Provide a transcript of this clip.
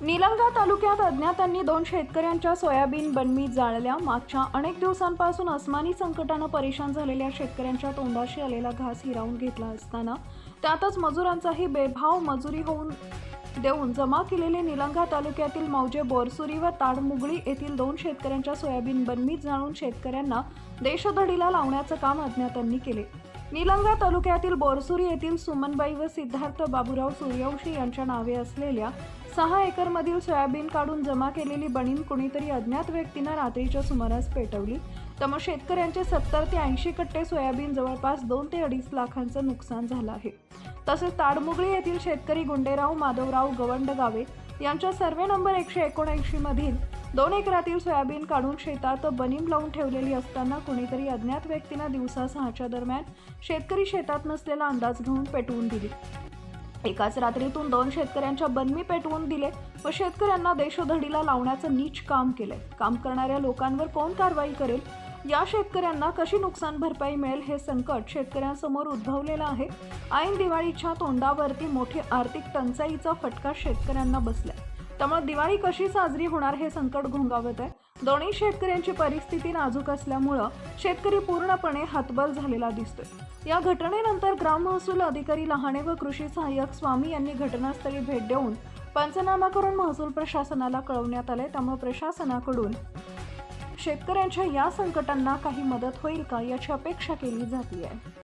निलंगा तालुक्यात अज्ञातांनी दोन शेतकऱ्यांच्या सोयाबीन बनमी जाळल्या. मागच्या अनेक दिवसांपासून अस्मानी संकटानं परेशान झालेल्या शेतकऱ्यांच्या तोंडाशी आलेला घास हिरावून घेतला असताना त्यातच मजुरांचाही बेभाव मजुरी होऊन देऊन जमा केलेले निलंगा तालुक्यातील मौजे बोरसुरी व ताडमुगळी येथील दोन शेतकऱ्यांच्या सोयाबीन बनमीत जाळून शेतकऱ्यांना देशधडीला लावण्याचं काम अज्ञातांनी केले. निलंगा तालुक्यातील बोरसुरी येथील सुमनबाई व सिद्धार्थ बाबूराव सूर्यवंशी यांच्या नावे असलेल्या सहा एकरमधील सोयाबीन काढून जमा केलेली बणीन कुणीतरी अज्ञात व्यक्तीनं रात्रीच्या सुमारास पेटवली. त्यामुळे शेतकऱ्यांचे सत्तर ते ऐंशी कट्टे सोयाबीन जवळपास दोन ते अडीच लाखांचं नुकसान झालं आहे. तसेच ताडमुगळी येथील शेतकरी गुंडेराव माधवराव गवंडगावे यांच्या सर्वे नंबर एकशे एकोणऐंशी मधील दोन एकरातील सोयाबीन काढून शेतात बनीम लावून ठेवलेली असताना कुणीतरी अज्ञात व्यक्तीनं दिवसा सहाच्या दरम्यान शेतकरी शेतात नसलेला अंदाज घेऊन पेटवून दिली. एकाच रात्रीतून दोन शेतकऱ्यांच्या बनमी पेटवून दिले व शेतकऱ्यांना देशोधडीला लावण्याचं नीच काम केलंय. काम करणाऱ्या लोकांवर कोण कारवाई करेल? या शेतकऱ्यांना कशी नुकसान भरपाई मिळेल हे संकट शेतकऱ्यांसमोर उद्भवलेलं आहे. ऐन दिवाळीच्या तोंडावरती मोठी आर्थिक टंचाईचा फटका शेतकऱ्यांना बसलाय. त्यामुळे दिवाळी कशी साजरी होणार हे संकट घोंगावत आहे. दोन्ही शेतकऱ्यांची परिस्थिती नाजूक असल्यामुळं शेतकरी पूर्णपणे हतबल झालेला दिसतोय. या घटनेनंतर ग्राम महसूल अधिकारी लहाणे व कृषी सहाय्यक स्वामी यांनी घटनास्थळी भेट देऊन पंचनामा करून महसूल प्रशासनाला कळवण्यात आले त्यामुळे प्रशासनाकडून शेतकऱ्यांच्या या संकटांना काही मदत होईल का याची अपेक्षा केली जाते आहे